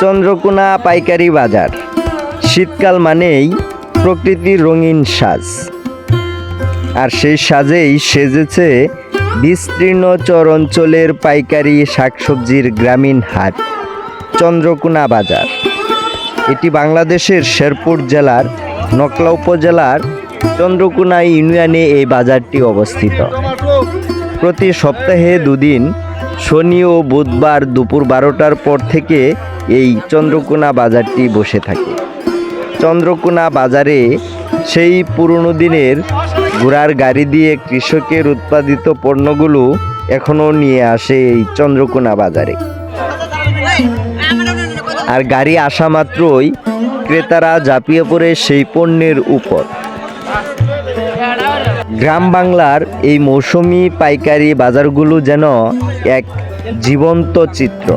চন্দ্রকোনা পাইকারি বাজার। শীতকাল মানেই প্রকৃতির রঙিন সাজ। আর সেই সাজেই সেজেছে বিস্তীর্ণ চর অঞ্চলের পাইকারি শাকসবজির গ্রামীণ হাট, চন্দ্রকোনা বাজার। এটি বাংলাদেশের শেরপুর জেলার নকলা উপজেলার চন্দ্রকোনা ইউনিয়নে এই বাজারটি অবস্থিত। প্রতি সপ্তাহে দুদিন শনি ও বুধবার দুপুর বারোটার পর থেকে এই চন্দ্রকোনা বাজারটি বসে থাকে। চন্দ্রকোনা বাজারে সেই পুরনো দিনের ঘোড়ার গাড়ি দিয়ে কৃষকের উৎপাদিত পণ্যগুলো এখনও নিয়ে আসে এই চন্দ্রকোনা বাজারে। আর গাড়ি আসা মাত্রই ক্রেতারা ঝাঁপিয়ে পড়ে সেই পণ্যের উপর। গ্রাম বাংলার এই মৌসুমি পাইকারি বাজারগুলো যেন এক জীবন্ত চিত্র।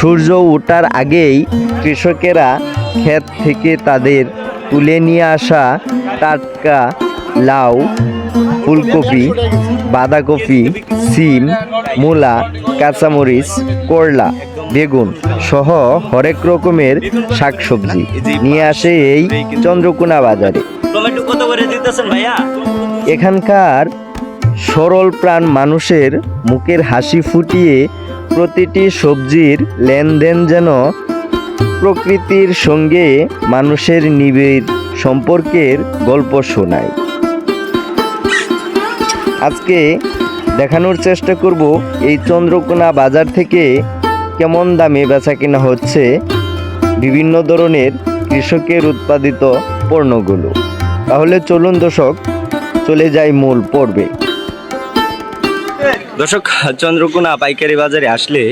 সূর্য ওঠার আগেই কৃষকেরা ক্ষেত থেকে তাদের তুলে নিয়ে আসা টাটকা লাউ ফুলকপি বাঁধাকপি সিম মূলা কাঁচামরিচ করলা বেগুন সহ হরেক রকমের শাকসবজি নিয়ে আসে এই চন্দ্রকোনা বাজারে। এখানকার সরল প্রাণ মানুষের মুখের হাসি ফুটিয়ে প্রতিটি সবজির লেনদেন যেন প্রকৃতির সঙ্গে মানুষের নিবিড় সম্পর্কের গল্প শোনায়। আজকে দেখানোর চেষ্টা করব এই চন্দ্রকোনা বাজার থেকে কেমন দামে বেচা কেনা হচ্ছে বিভিন্ন ধরনের কৃষকের উৎপাদিত পণ্যগুলো। তাহলে চলুন দর্শক, চলে যাই মূল পর্বে। দর্শক চন্দ্রকোনা পাইকারি বাজারে আসলে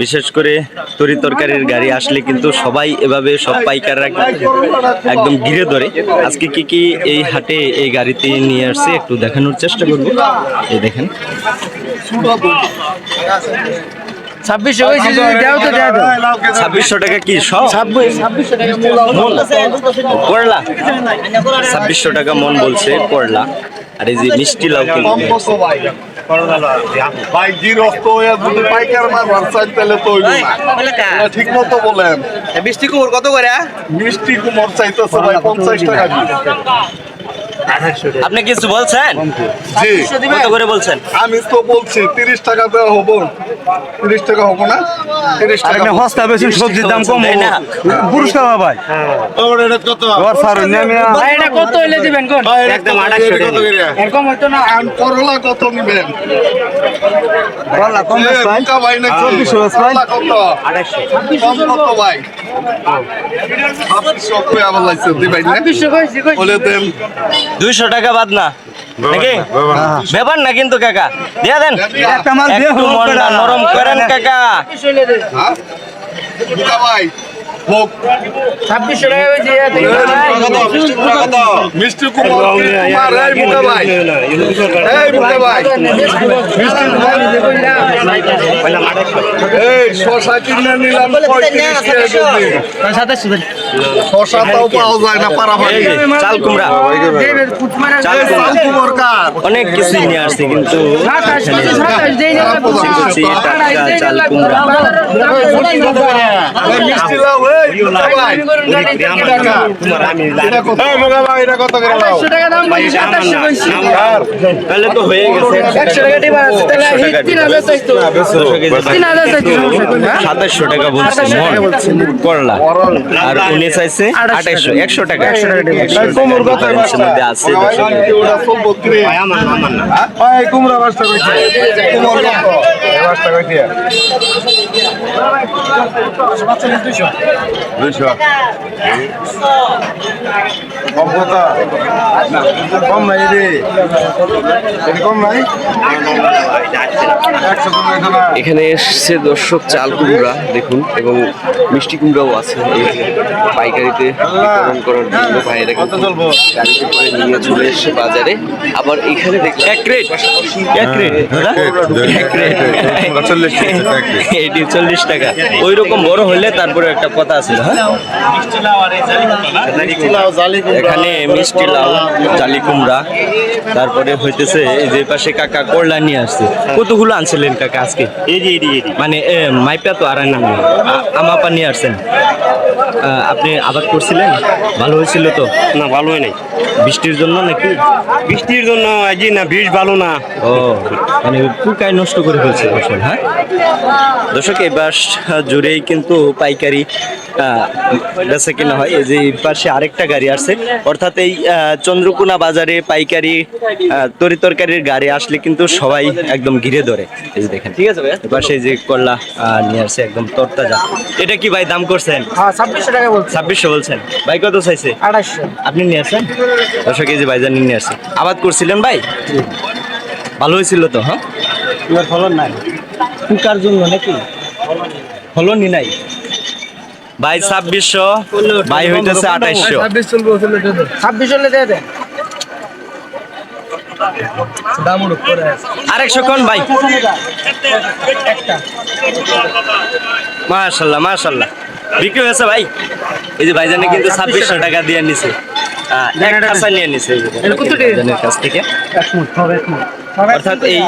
বিশেষ করে তরি তরকারির গাড়ি আসলে কিন্তু সবাই এভাবে সব পাইকাররা একদম ঘিরে ধরে। আজকে কি কি এই হাটে এই গাড়িতে নিয়ে আসছে একটু দেখানোর চেষ্টা করব। এই দেখেন। ছাব্বিশশো টাকা কি সব? মন করলা ছাব্বিশশো টাকা মন বলছে করলা আর এই যে মিষ্টি লাউ কিন্তু। ভাই গৃহস্থ হয়ে যদি পাইকার মারবার চাই তাহলে তো ঠিক মতো বলেন। মিষ্টি কুমোর কত করে? মিষ্টি কুমোর চাইতেছে ভাই পঞ্চাশ টাকা। আপনি কিছু বলছেন? জি। কত করে বলছেন? আমি তো বলছি তিরিশ টাকা দেওয়া হব। তিরিশ টাকা হব না? তিরিশ টাকা বেশি সবজির দাম কম তাই না? পুরস্কার ভাই। কত? এবার ছাড়ুন না মিয়া। ভাই এটা কত হইলে দিবেন একদম আড়াইশো এরকম হইতো না। করলা কত নিবেন? করলা কম ভাই। না চব্বিশশো বেশ ভাই। করলা কত? কম কত ভাই? দুইশো টাকা বাদ না। নাকি? ব্যাপার না। কিন্তু কাকা। দিয়া দেন। নরম করেন কাকা। ছাব্বিশশো হইলে দে হ্যাঁ বুকা ভাই হোক ছাব্বিশশো টাকা মিষ্টি কুমার কুমার এই বুকা ভাই এই বুকা ভাই মিষ্টি কুমার এই শশা কিনে নিলাম পঁয়ত্রিশ টাকা কেজি সাতাশশো শশা তাও পাওয়া যায় না পারাবাড়ি চাল কুমড়া চাল এই কুমড়া চাল কুমার কার অনেক কিছু নিয়ে আসছে কিন্তু চাল কুমড়া মিষ্টি লাউ তাহলে তো হয়ে গেছে? সাতাশশো টাকা বলছে করলা। আর উনি চাইছে আঠাইশো একশো টাকা। একশো টাকা আছে কুমড়া বাসটা কইছে বাসটা কইছে 200 কম নাই রে। কম নাই? একশো কম নাই না এখানে এসছে দর্শক চাল কুমড়া দেখুন এবং মিষ্টি কুমড়াও আছে এই পাইকারিতে বিতরণ করার জন্য ভাইয়েরা গাড়িতে করে নিয়ে চলে এসছে বাজারে। আবার এখানে দেখলাম এক রেট এক রেট এক রেট এইটি চল্লিশ টাকা। ওই রকম বড় হলে তারপরে একটা কথা আছে হ্যাঁ? এখানে মিষ্টি লাউ জালি কুমড়া তারপরে হইতেছে এই যে পাশে কাকা করলা নিয়ে আসছে। কতগুলো আনছিলেন কাকা আজকে। মানে মাইপা তো আর না। আমাপা নিয়ে আসছেন। আপনি আবাদ করছিলেন? ভালো হয়েছিল তো? না ভালো হয় নাই বৃষ্টির জন্য নাকি? বৃষ্টির জন্য এই যে না বীজ ভালো না। ও মানে পুকায় নষ্ট করে ফেলছে ফসল হ্যাঁ? দর্শক এবার জুড়েই কিন্তু পাইকারি বেচা কেনা হয়। এই যে পাশে আরেকটা গাড়ি আসছে। অর্থাৎ এই আহ, চন্দ্রকোনা বাজারে পাইকারি তরি তরকারির গাড়ি আসলে কিন্তু সবাই একদম ঘিরে ধরে। এই যে দেখেন ঠিক আছে পাশে এই যে করলা আহ, নিয়ে আসছে একদম তরতাজা। এটা কি ভাই দাম করছেন? হ্যাঁ ছাব্বিশশো টাকা বলছি ছাব্বিশশো বলছেন। ভাই কত চাইছে? আড়াইশো। আপনি নিয়ে এই যে ভাইজান নিয়ে আবাদ করছিলেন ভাই? ভালো হয়েছিল তো হ্যাঁ? এবার ফলন নাই। জন্য নাকি? ফলনই নাই। ভাই ছাব্বিশশো ভাই হইতেছে আঠাইশশো ছাব্বিশ হলে দিয়ে দেন। আরেকশো কোন ভাই? মাশাল্লাহ মাশাল্লাহ। বিক্রি হয়েছে ভাই? এই যে ভাইজানে কিন্তু ছাব্বিশশো টাকা দিয়ে নিছে। আহ, এক কাঁচা নিয়ে নিছে এই যে ভাইজানের কাছ থেকে। অর্থাৎ এই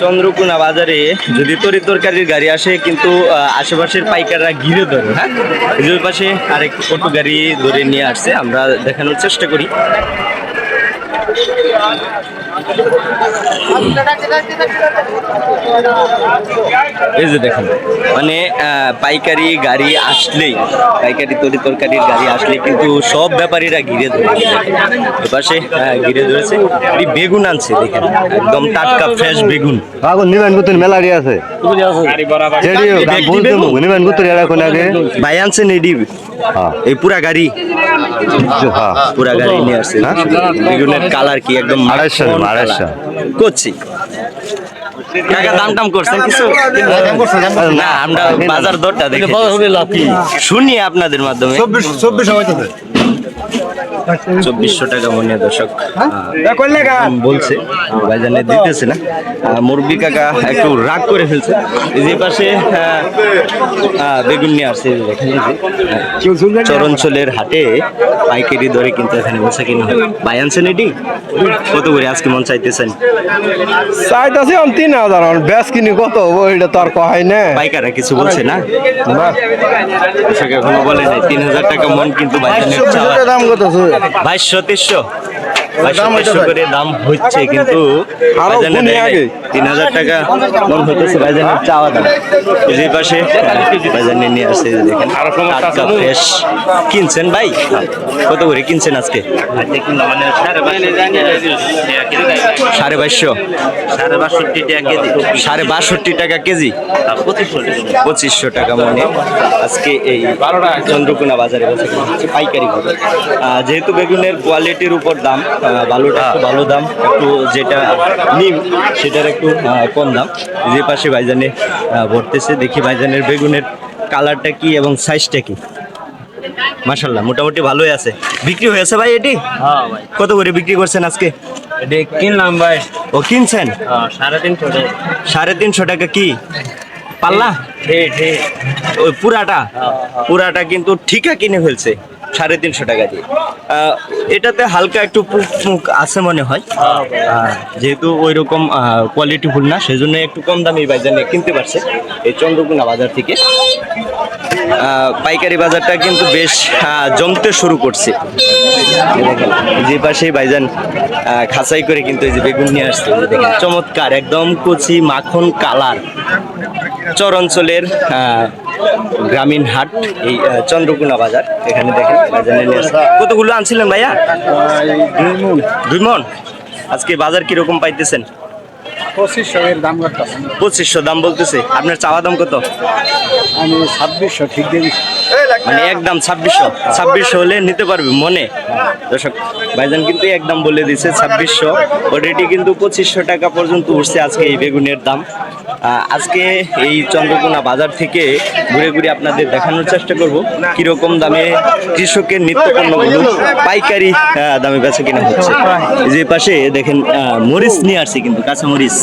চন্দ্রকোনা বাজারে যদি তরি তরকারির গাড়ি আসে কিন্তু আশেপাশের পাইকাররা ঘিরে ধরে হ্যাঁ? পাশে আরেক অটো গাড়ি ধরে নিয়ে আসছে আমরা দেখানোর চেষ্টা করি। এই যে দেখেন মানে পাইকারি গাড়ি আসলেই, পাইকারি তরি তরকারির গাড়ি আসলে কিন্তু সব ব্যাপারীরা ঘিরে ধরে এপাশে ঘিরে ধরেছে। বেগুন আনছে, দেখেন, একদম টাটকা ফ্রেশ বেগুন। মেলারি আছে। ভাই আনছেন হ্যাঁ এই পুরা গাড়ি। পুরা গাড়ি নিয়ে আসছে? বেগুনের কালার কি একদম আড়াইশো, মাখন আড়াইশো। colour। করছি কাকা দাম টাম করছেন কিছু? না আমরা বাজার দরটা দেখে শুনি আপনাদের মাধ্যমে। চব্বিশ চব্বিশ হইতেছে চব্বিশশো টাকা মনে হয়? দর্শক দাম বলছে ভাইজানে দিতেছে না। মুরব্বি কাকা একটু রাগ করে ফেলছে। এই যে পাশে বেগুন নিয়ে আসছে চরঞ্চলের হাটে পাইকারি দরে কিন্তু এখানে বসে কিনা। হয় ভাই আনছেন এটি? কত করে আজকে মন চাইতেছেন? চাইতাছি তিন হাজার ব্যাস কিনি কত ওইটা তো আর কহাই না। পাইকাররা কিছু বলছে না? এখনও বলে নাই তিন হাজার টাকা মন কিন্তু ভাইজানের চাওয়া। দাম কত বাইশশো তেইশশো বাইশশো করে দাম হচ্ছে কিন্তু আরও ভাইজানে গুণে দেয় নাই। আগে। তিন হাজার টাকা মন হতেছে ভাইজানের চাওয়া দাম। যে পাশে ভাইজানে নিয়ে আসছে দেখেন টাটকা ফ্রেশ কিনছেন ভাই? কত করে কিনছেন আজকে? সাড়ে বাইশশো সাড়ে বাষট্টি টাকা কেজি। সাড়ে বাষট্টি টাকা কেজি পঁচিশশো টাকা মানে। আজকে এই চন্দ্রকোনা বাজারে পাইকারি যেহেতু বেগুনের কোয়ালিটির উপর দাম ভালোটা একটু ভালো দাম একটু যেটা নিম সেটার একটু কম দাম। যে পাশে ভাইজানে ভরতেছে দেখি ভাইজানের বেগুনের কালারটা কি এবং সাইজটা কি। মাশাল্লাহ মোটামুটি ভালোই আছে। বিক্রি হয়েছে ভাই এটি? হ্যাঁ কত করে বিক্রি করছেন আজকে? এটা কিনলাম ভাই। ও কিনছেন? হ্যাঁ, সাড়ে তিনশো টাকা। সাড়ে তিনশো টাকা কি? পাল্লা? ওই পুরাটা? পুরাটা কিন্তু ঠিকা কিনে ফেলছে। সাড়ে তিনশো টাকা দিয়ে। এটাতে হালকা একটু পুক মুখ আছে মনে হয়। যেহেতু ওই রকম কোয়ালিটি ফুল না সেজন্য একটু কম দামে বাইজানে কিনতে পারছে এই চন্দ্রকোনা বাজার থেকে। পাইকারি বাজারটা কিন্তু বেশ জমতে শুরু করছে। যে পাশেই ভাইজান আহ, খাঁচাই করে কিন্তু এই যে বেগুন নিয়ে আসছে চমৎকার একদম কচি মাখন কালার। চর অঞ্চলের গ্রামীণ হাট এই চন্দ্রকোনা বাজার এখানে দেখেন। কতগুলো আনছিলেন ভাইয়া? দুই মন আজকে বাজার কীরকম পাইতেছেন? পঁচিশশো এর দাম কত পঁচিশশো দাম বলতেছে। আপনার চাওয়া দাম কত? আমি ছাব্বিশশো ঠিক দিয়ে দিচ্ছি মানে একদম ছাব্বিশশো। ছাব্বিশশো হলে নিতে পারবে মনে। দর্শক ভাইজান কিন্তু একদম বলে দিছে ছাব্বিশশো। অলরেডি কিন্তু পঁচিশশো টাকা পর্যন্ত উঠছে আজকে এই বেগুনের দাম। আজকে এই চন্দ্রকোনা বাজার থেকে ঘুরে ঘুরে আপনাদের দেখানোর চেষ্টা করব। কীরকম দামে কৃষকের নিত্য পণ্যগুলো পাইকারি দামে বেচা কিনা হচ্ছে। যে পাশে দেখেন মরিচ নিয়ে আসছে কিন্তু কাঁচা মরিচ।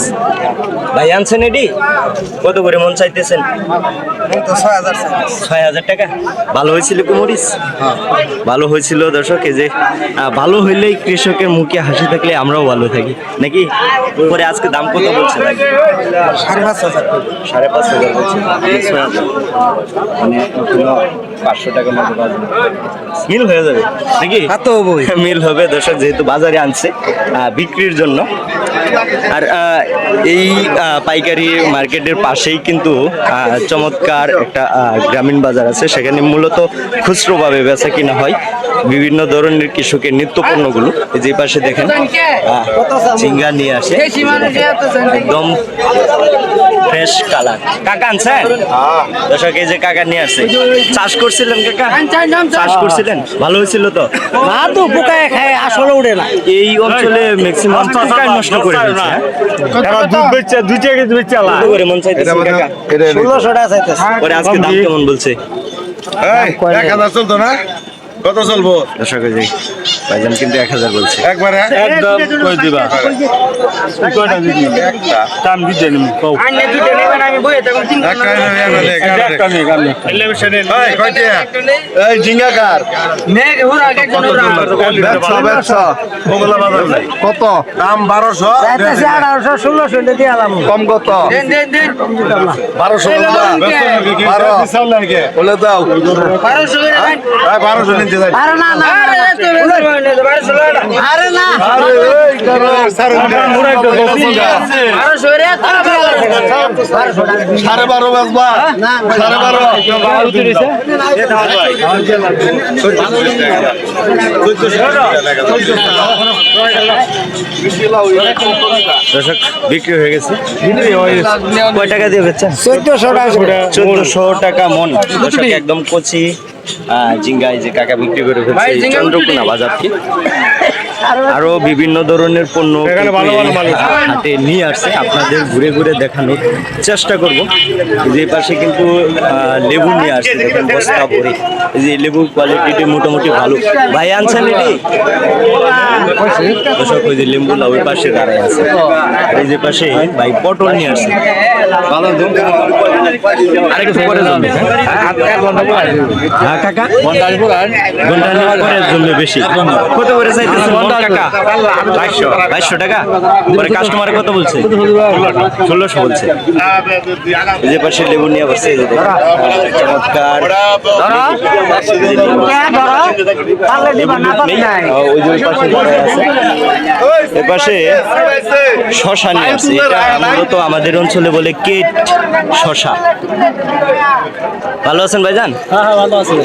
ভাই আনছেন এটি? কত করে মন চাইতেছেন? ছয় হাজার টাকা? ভালো হয়েছিল কি মরিচ? ভালো হয়েছিল দর্শক এই যে ভালো হইলেই কৃষকের মুখে হাসি থাকলে আমরাও ভালো থাকি। নাকি? পরে আজকে দাম কত বলছে? ভাই? সাড়ে পাঁচ হাজার বলছে। মানে পাঁচশো বাজবে মিল হয়ে যাবে নাকি? মিল হবে দর্শক যেহেতু বাজারে আনছে বিক্রির জন্য। আর এই পাইকারি মার্কেটের পাশেই কিন্তু চমৎকার একটা গ্রামীণ বাজার আছে। সেখানে মূলত খুচরোভাবে বেচা কিনা হয়। বিভিন্ন ধরনের কৃষকের নিত্য পণ্যগুলো যে পাশে দেখেন ঝিঙ্গা নিয়ে আসে। একদম ফ্রেশ কালার কাকা আনছেন? দর্শক এই যে কাকা নিয়ে আসছে। চাষ করছিলেন কাকা। চাষ করছিলেন? ভালো হয়েছিল তো? না তো পোকায় খায় আসলে উড়ে না। এই অঞ্চলে ম্যাক্সিমাম পোকায় নষ্ট করে ফেলছে হ্যাঁ? দুধ বেচছে দুই টাকা বেচছে কত করে মন চাইতেছে কাকা? ষোলোশো টাকা চাইতেছে। পরে আজকে দাম কেমন বলছে? এই, এক হাজার চলতো না? কত চলবো? দর্শক এই যে ভাইজান কিন্তু এক হাজার বলছে। একবারে? একদম কই দিবা? কয়টা দিবি? দাম দিতে নিম কও। আইনে দুটো নেবেন আমি বইয়ে তখন তিন এক কাজ নেই, এক নেই, এক নেই। একটা নেই। কাম নেই। এই, কয়টা? এই ঝিঙ্গা কার নেক হুরা একজন হুরা ব্যবসা ব্যবসা ওগুলা বাজার নাই। কত? দাম বারোশো। চাইতেছে আঠারোশো ষোলোশো দিয়ে আলাম। কম কত? দেন দেন দেন। বারোশো এই বাবা, বারো। বলে দাও। বারোশো করে দেন। এই, বারোশো নিতে যাই। আরে না না আরে না, সাড়ে বারো বাজবা সাড়ে বারো দর্শক বিক্রি হয়ে গেছে। কয় টাকা দিয়ে চোদ্দশো টাকা। চোদ্দশো টাকা মন। একদম কচি ঝিঙ্গাই যে কাকা বিক্রি করে ফেলছে চন্দ্রকোনা বাজার থেকে আরও বিভিন্ন ধরনের পণ্য হাটে নিয়ে আসছে। আপনাদের ঘুরে ঘুরে দেখানোর চেষ্টা করব। যে পাশে কিন্তু আহ, লেবু নিয়ে আসছে দেখেন বস্তা ভরে। এই যে লেবুর কোয়ালিটিটি মোটামুটি ভালো। ভাই আনছেন এটি? দর্শক ওই যে লেম্বুলা ওই পাশে দাঁড়ায় আছে। আর এই যে পাশে ভাই পটল নিয়ে আসছে। কাস্টমার কত বলছে ষোলোশো বলছে যে পাশে লেবু নিয়ে দেখেন। চমৎকার শশা নিয়ে আসছে এটা মূলত আমাদের অঞ্চলে বলে কেট শশা ভালো আছেন ভাইজান? হ্যাঁ হ্যাঁ ভালো আছে।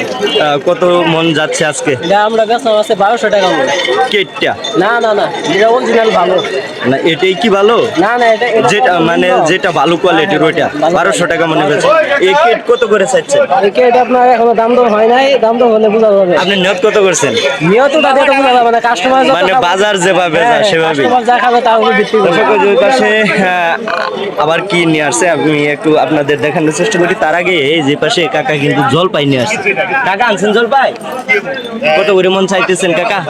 কত মন যাচ্ছে আজকে? এটা আমরা বেচলাম আছে বারোশো টাকা মূল্য কেটটা? না না না এটা অরিজিনাল ভালো। না এটাই কি ভালো? না না এটা যেটা মানে যেটা ভালো কোয়ালিটির ওইটা বারোশো টাকা মনে হয়েছে। এই কেট কত করে চাইছেন একে এটা আপনার এখনও দাম দর হয় নাই দাম দর হলে বোঝা যাবে। আপনি নিয়ত কত করছেন? নিয়ত তাদের তো বোঝা যাবে না কাস্টমার মানে বাজার যেভাবে যায় সেভাবে কাস্টমার যা খাবে তার উপর ভিত্তি করে। পাশে আবার কি নিয়ে আসছে? আমি একটু আপনাদের দেখানোর চেষ্টা করি। তার আগে এই যে পাশে কাকা কিন্তু জলপাই নিয়ে আসছে। কাকা, আনছেন জলপাই কত করে মন চাইতেছেন কাকা?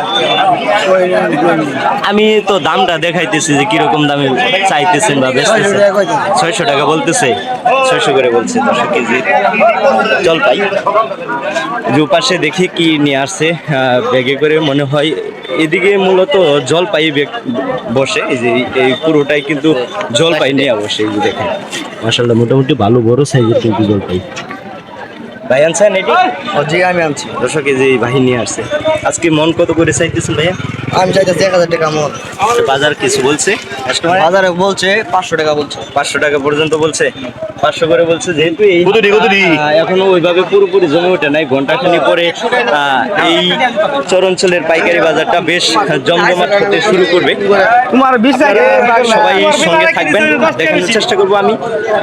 আমি তো দামটা দেখাইতেছি যে কীরকম দামে চাইতেছেন বা বেচতেছেন। ছয়শো টাকা বলতেছে, ছয়শো করে বলছে দশ কেজি জলপাই যে পাশে দেখি কি নিয়ে আসছে ব্যাগে করে মনে হয় এদিকে মূলত জল পাই বসে। এই যে এই পুরোটাই কিন্তু জলপাই নিয়ে বসে দেখেন। মাসাল্লাহ মোটামুটি ভালো বড় সাইজের কিন্তু জলপাই ভাই আনছেন এটি? জি আমি আনছি। দশ কেজি বাহিনী আসছে। আজকে মন কত করে চাইতেছেন ভাইয়া? আমি চাইতেছি এক হাজার টাকা মন বাজার কিছু বলছে? বাজারে বলছে পাঁচশো টাকা বলছে। পাঁচশো টাকা পর্যন্ত বলছে। পাঁচশো করে বলছে যেহেতু এই এখনও ওইভাবে পুরোপুরি জমে ওঠে নাই ঘন্টাখানি পরে এই চরাঞ্চলের পাইকারি বাজারটা বেশ জমজমাট হতে শুরু করবে। তোমার সবাই সঙ্গে থাকবেন দেখানোর চেষ্টা করব আমি।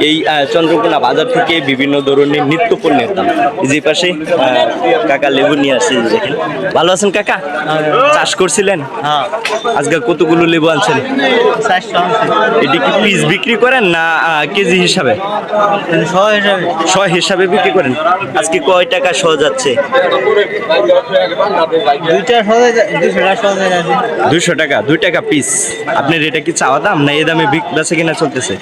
এই আহ, চন্দ্রকোনা বাজার থেকে বিভিন্ন ধরনের নিত্য পণ্যের দাম যে পাশে কাকা লেবু নিয়ে আসছে দেখেন। ভালো আছেন কাকা? চাষ করছিলেন? আনছিলেন আজকে কতগুলো লেবু আনছেন? এটি কি পিস বিক্রি করেন না কেজি হিসাবে? শ হিসাবে বিক্রি করেন। আজকে কয় টাকা শ যাচ্ছে? দুশো টাকা দুই টাকা পিস আপনার এটা কি চাওয়া দাম না এ দামে বেচা কিনা চলতেছে?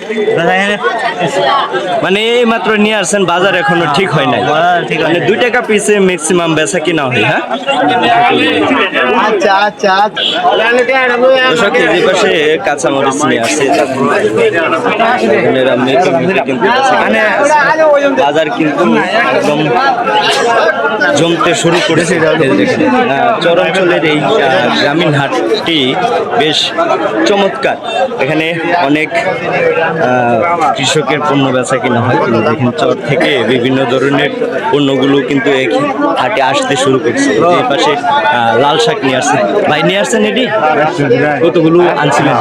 মানে এই মাত্র নিয়ে আসছেন বাজার এখনও ঠিক হয় নাই। মানে দুই টাকা পিসে ম্যাক্সিমাম বেচা কিনা হয় হ্যাঁ? দর্শক, জমতে শুরু করেছে। চরাঞ্চলের এই গ্রামীণ হাটটি বেশ চমৎকার। এখানে অনেক কৃষকের পণ্য বেচা কিনা হয়। কিন্তু দেখুন, চর থেকে বিভিন্ন ধরনের পণ্যগুলো কিন্তু হাটে আসতে শুরু করছে। এই পাশে লাল শাক নিয়ে আসছে। ভাই নিয়ে আসছেন এটি? কতগুলো আনছিলেন?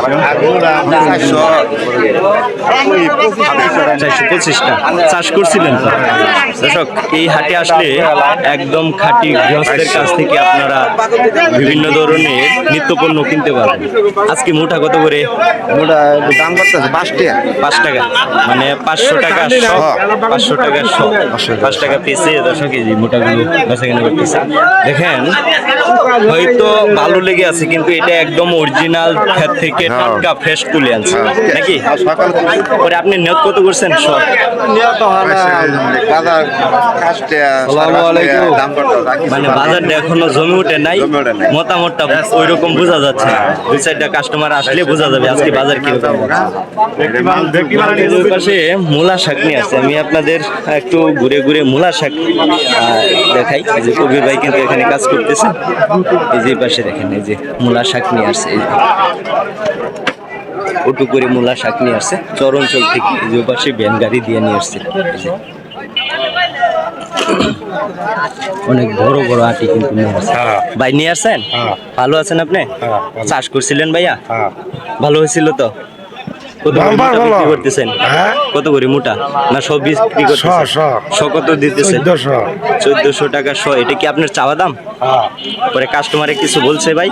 চারশো পঁচিশটা চাষ করছিলেন তো? দর্শক এই হাটে আসলে একদম খাঁটি গৃহস্থের কাছ থেকে আপনারা বিভিন্ন ধরনের নিত্যপণ্য কিনতে পারবেন আজকে মোটা কত করে? মোটা দাম করতেছে পাঁচ টাকা। পাঁচ টাকা। মানে পাঁচশো টাকা পাঁচশো টাকা পাঁচ টাকা পিসে দশো কেজি মোটাগুলো বেচা কেনা করতেছে। দেখেন হয়তো ভালো লেগে আছে কিন্তু এটা একদম অরিজিনাল থেকে টাটকা ফ্রেশ তুলে আনছে। নাকি? সকাল পরে আপনি নিয়োগ কত করছেন? সব। মানে বাজারটা এখনও জমে ওঠে নাই মতামতটা ওই রকম বোঝা যাচ্ছে। না। দুই চারটা কাস্টমার আসলে বোঝা যাবে আজকে বাজার ওই পাশে মূলা শাক নিয়ে আসছে আমি আপনাদের একটু ঘুরে ঘুরে মূলা শাক দেখাই। এই যে কবির ভাই কিন্তু এখানে কাজ করতেছে। এই যে পাশে দেখেন এই যে মূলা শাক নিয়ে আসছে। অটো করে মূলা শাক নিয়ে আসছে। চরঞ্চল থেকে যে পাশে ভ্যান গাড়ি দিয়ে নিয়ে আসছে। অনেক বড় বড় আটি কিন্তু আসছে। ভাই নিয়ে আসছেন? ভালো আছেন আপনি? চাষ করছিলেন ভাইয়া? ভালো হয়েছিল তো? কত বিক্রি করতেছেন? কত করে মোটা? না সব বিক্রি করতেছেন? শ। কত দিতেছেন? চোদ্দশো। টাকা শ। এটা কি আপনার চাওয়া দাম? পরে কাস্টমারে কিছু বলছে ভাই?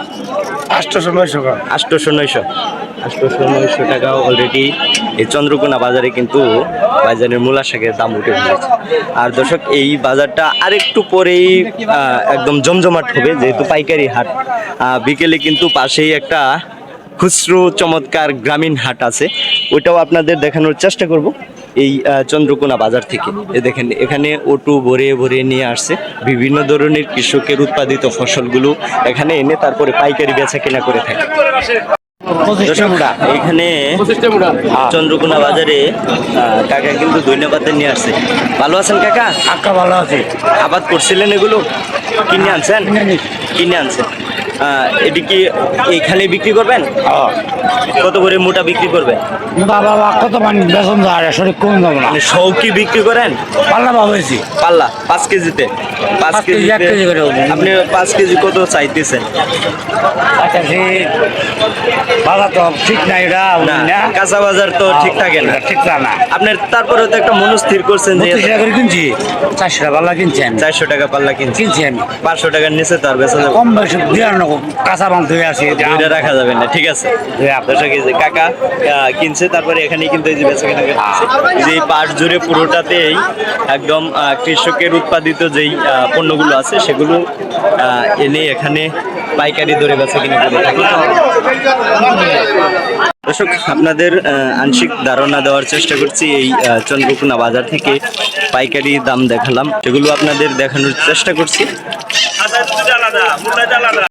নয়শো নয়শো। টাকা অলরেডি এই চন্দ্রকোনা বাজারে কিন্তু বাজারের মূলা শাকের দাম উঠে গেছে আর দর্শক এই বাজারটা আরেকটু পরেই একদম জমজমাট হবে যেহেতু পাইকারি হাট। বিকেলে কিন্তু পাশেই একটা খুচরো চমৎকার গ্রামীণ হাট আছে। ওইটাও আপনাদের দেখানোর চেষ্টা করব এই চন্দ্রকোনা বাজার থেকে। এ দেখেন এখানে অটো ভরে ভরে নিয়ে আসছে। বিভিন্ন ধরনের কৃষকের উৎপাদিত ফসলগুলো এখানে এনে তারপরে পাইকারি বেচা কেনা করে থাকে। এখানে চন্দ্রকোনা বাজারে কাকা কিন্তু ধন্যবাদ নিয়ে আসছে। ভালো আছেন কাকা? কাকা ভালো আছে। আবাদ করছিলেন এগুলো? কিনে আনছেন? কিনে আনছেন। এটি কি এইখানে বিক্রি করবেন? কত করে মোটা বিক্রি করবেন? বাবা বা কত মান বেতন যায় শরীর কম যাব না। মানে সৌকি বিক্রি করেন? পাল্লা ভাবেছি পাল্লা পাঁচ কেজিতে। পাঁচ কেজি, এক কেজি করে আপনি পাঁচ কেজি কত চাইতেছেন? আচ্ছা সে বাবা তো ঠিক নাই এটা কাঁচা বাজার তো ঠিক থাকে না। ঠিক না আপনার তারপরে তো একটা মনস্থির করছেন যে টাকা করে কিনছি। চারশো টাকা পাল্লা কিনছি আমি। চারশো টাকা পাল্লা কিনছি। কিনছি আমি। পাঁচশো টাকার নিচে তো আর বেচা কম বয়সে দিয়ে কাঁচা বান ধুয়ে আছি দুইটা রাখা যাবে না ঠিক আছে। দর্শক এই যে কাকা কিনছে তারপরে এখানে কিন্তু এই যে বেচা কেনা করতেছে। এই যে পাট জুড়ে পুরোটাতেই একদম কৃষকের উৎপাদিত যেই পণ্যগুলো আছে সেগুলো এনে এখানে পাইকারি দরে বেচা কিনা করে থাকে। দর্শক আপনাদের আংশিক ধারণা দেওয়ার চেষ্টা করছি এই চন্দ্রকোনা বাজার থেকে পাইকারি দাম দেখালাম সেগুলো আপনাদের দেখানোর চেষ্টা করছি।